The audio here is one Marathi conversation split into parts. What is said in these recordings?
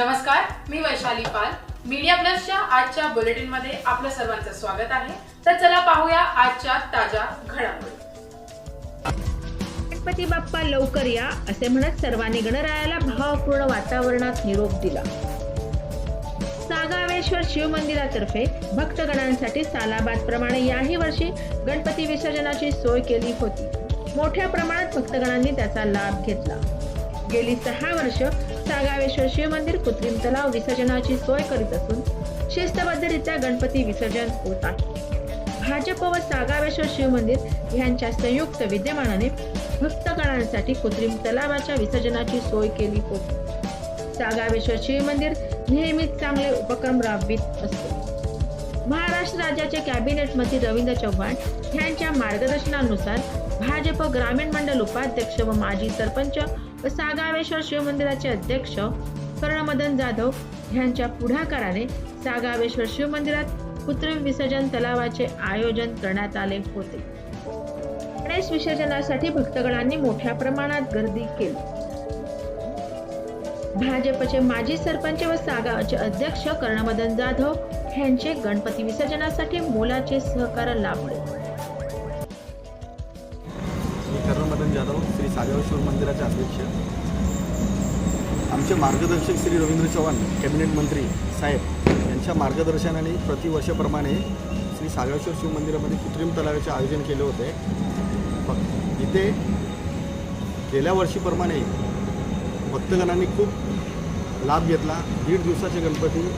नमस्कार मी वैशाली पाल. मीडिया प्लसच्या आजच्या बुलेटिनमध्ये आपलं सर्वांचं स्वागत आहे. तर चला पाहूया आजच्या ताज्या घडामोडी. गणपती बाप्पा लवकर या असे म्हणत सर्वांनी गणरायाला भावपूर्ण वातावरणात निरोप दिला. सागावेश्वर शिवमंदिरातर्फे भक्तगणांसाठी सालाबाद प्रमाणे याही वर्षी गणपती विसर्जनाची सोय केली होती. मोठ्या प्रमाणात भक्तगणांनी त्याचा लाभ घेतला. गेली सहा वर्ष सागावेश्वर शिवमंदिर कृत्रिम तलाव विसर्जनाची सोय करीत असून शिस्तबद्धरित्या गणपती विसर्जन होत आहे. भाजप व सागावेश्वर शिवमंदिर यांच्या संयुक्त विद्यमानाने भक्तगणांसाठी कृत्रिम तलावाच्या विसर्जनाची सोय केली होती. सागावेश्वर शिवमंदिर नेहमीच चांगले उपक्रम राबवित असते. महाराष्ट्र राज्याचे कॅबिनेट मंत्री रवींद्र चव्हाण यांच्या मार्गदर्शनानुसार भाजप ग्रामीण मंडल उपाध्यक्ष व माजी सरपंच व सागावेश्वर शिवमंदिराचे अध्यक्ष कर्णमदन जाधव यांच्या पुढाकाराने सागावेश्वर शिवमंदिरात कृत्रिम विसर्जन तलावाचे आयोजन करण्यात आले होते. गणेश विसर्जनासाठी भक्तगणांनी मोठ्या प्रमाणात गर्दी केली. भाजपचे माजी सरपंच व सागावचे अध्यक्ष कर्णमदन जाधव यांचे गणपती विसर्जनासाठी मोलाचे सहकार लाभले. कर्ण जाधव श्री सागरेश्वर मंदिराचे अध्यक्ष. आमचे मार्गदर्शक श्री रवींद्र चव्हाण कॅबिनेट मंत्री साहेब यांच्या मार्गदर्शनाने प्रतिवर्षाप्रमाणे श्री सागरेश्वर शिव मंदिरामध्ये कृत्रिम तलावाचे आयोजन केले होते. इथे गेल्या वर्षीप्रमाणे भक्तगणांनी खूप लाभ घेतला. दीड दिवसाचे गणपती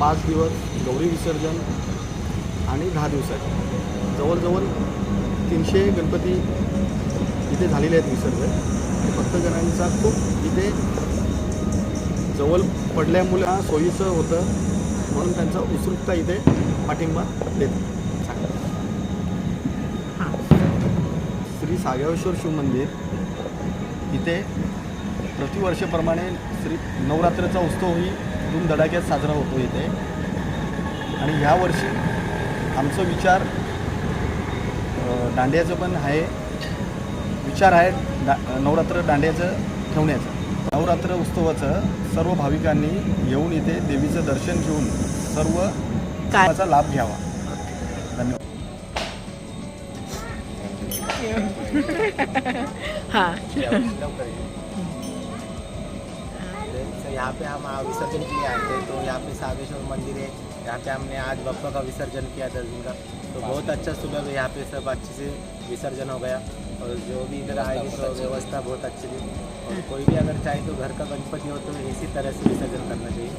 पाच दिवस गौरी विसर्जन आणि दहा दिवसाचे. जवळजवळ तीनशे गणपती इथे झालेले आहेत विसर्जन आणि भक्तगणांचा खूप इथे जवळ पडल्यामुळे हा सोयीचं होतं. म्हणून त्यांचा उत्सुकता इथे पाठिंबा देत. श्री सागेश्वर शिव मंदिर इथे प्रतिवर्षाप्रमाणे श्री नवरात्राचा उत्सवही धूमधडाक्यात साजरा होतो इथे. आणि ह्या वर्षी आमचा विचार दांडियाचं पण आहे. विचार आहे डा नवरात्र दांडियाचं ठेवण्याचा. नवरात्र उत्सवाचं सर्व भाविकांनी येऊन इथे देवीचं दर्शन घेऊन सर्व कामाचा लाभ घ्यावा. धन्यवाद. तो यहाँ पे हम आ- विसर्जन के लिए आए थे तो यहाँ पे सागेश्वर मंदिर है यहाँ पे हमने आज बप्पा का विसर्जन किया दस दिन का। तो बहुत अच्छा सुलभ है यहाँ पे सब अच्छे से विसर्जन हो गया। और जो भी इधर आएगी तो व्यवस्था बहुत अच्छी थी। और कोई भी अगर चाहे तो घर का गणपति हो तो इसी तरह से विसर्जन करना चाहिए।